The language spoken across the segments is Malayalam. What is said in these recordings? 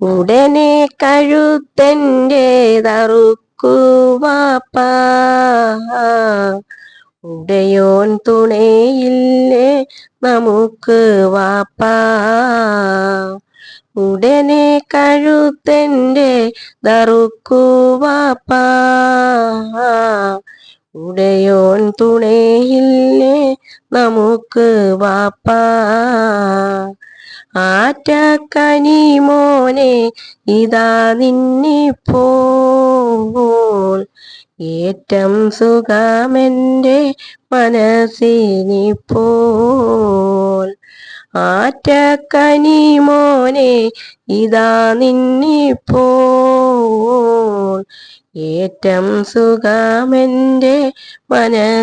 ഉടനെ കഴുത്തന്റെ തറുക്കുവാപ്പ ഉടയോൻ തുണയില്ലേ നമുക്ക് വാപ്പ. ഉടനെ കഴുത്തന്റെ തറുക്കുവാപ്പ ഉടയോൻ തുണയില്ലേ നമുക്ക് വാപ്പ. ആറ്റക്കനി മോനെ ഇതാ നിന്നിപ്പോൾ ഏറ്റം സുഖമെന്റെ മനസ്സിനിപ്പോൾ ആറ്റക്കനി മോനെ ഇതാ നിന്നിപ്പോൾ ഏറ്റം സുഖമെന്റെ മനസ്സിലിപ്പോൾ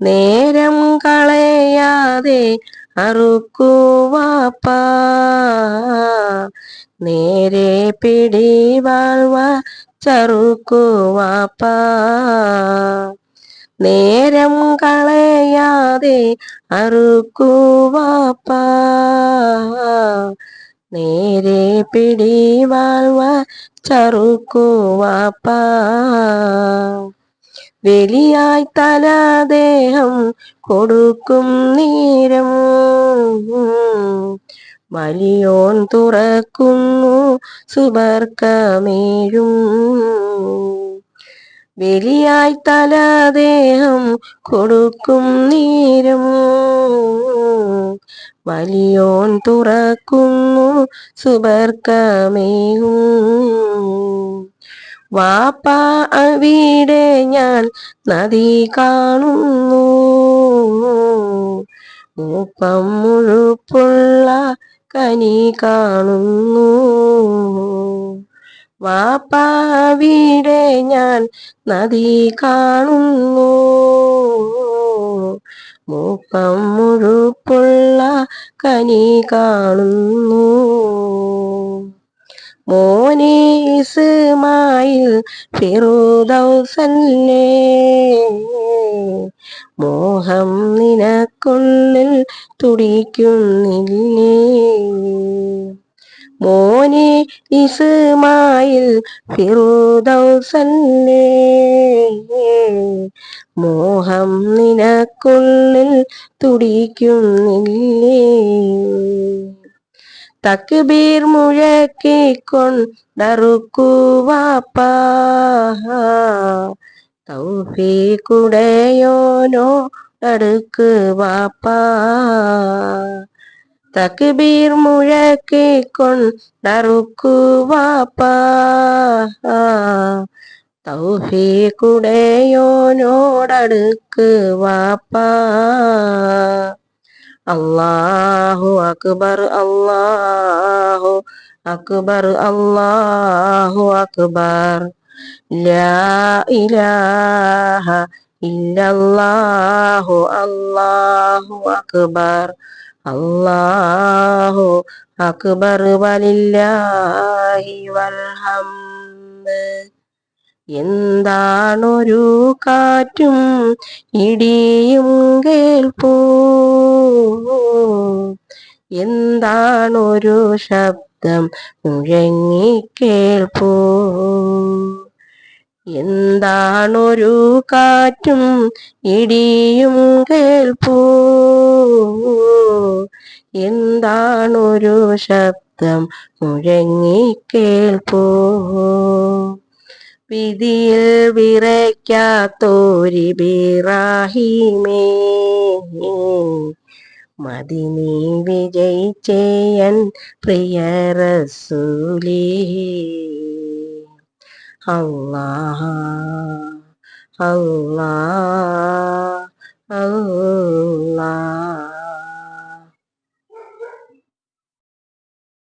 നേരം കളയാതെ അറുക്കുവാപ്പ നേരെ പിടിവാൾവ ചറുക്കുവാപ്പ നേരം കളയാതെ അറുക്കുവാപ്പ നേരെ പിടിവാൾവ ചറുക്കുവാപ്പ വലിയായി തലദേഹം കൊടുക്കും നീരം. വലിയോൻ തുറക്കുന്നു സുബർക്കമേഴും. തല തലദേഹം കൊടുക്കും നീരം. വലിയോൻ തുറക്കുന്നു സുബർക്കമേയും വാപ്പ അവിടെ ഞാൻ നദി കാണുന്നു. മൂപ്പം മുഴുപ്പുള്ള കനി കാണുന്നു. വാപ്പ അവിടെ ഞാൻ നദി കാണുന്നു. മൂപ്പം മുഴുപ്പുള്ള കനി കാണുന്നു. മോനെ ഇസ്മായിൽ ഫിറുദൗസല്ലേ മോഹം നിനക്കുള്ളിൽ തുടിക്കുന്നില്ലേ? മോനെ ഇസ്മായിൽ ഫിറുദൗസല്ലേ മോഹം നിനക്കുള്ളിൽ തുടിക്കുന്നില്ലേ? തക്ബീർ മുഴക്കിക്കൊണ്ടറുക്കുവാപ്പ. തൗഫീക്കുടയോനോ അടുക്ക് തക്ബീർ മുഴക്കിക്കൊണ്ടറുക്കുവാപ്പ. തൗഫീക്കുടയോനോടടുക്ക് വാപ്പ അല്ലാഹു അക്ബർ അല്ലാഹു അക്ബർ അല്ലാഹു അക്ബർ. ലാ ഇലാഹ ഇല്ലല്ലാഹു അല്ലാഹു അക്ബർ. അല്ലാഹു അക്ബർ വലില്ലാഹി വൽഹംദ്. എന്താണൊരു കാറ്റും ഇടിയും കേൾപ്പൂ. എന്താണൊരു ശബ്ദം മുഴങ്ങിക്കേൾപ്പൂ എന്താണൊരു കാറ്റും ഇടിയും കേൾപ്പൂ. എന്താണൊരു ശബ്ദം മുഴങ്ങിക്കേൾപ്പൂ വിധിയിൽ വിറയ്ക്കാത്തോരി ബിറാഹിമേ. മദിനി വിജയിച്ചേയൻ പ്രിയ റസൂലേ. അല്ലാഹ അള്ളാ അല്ലാ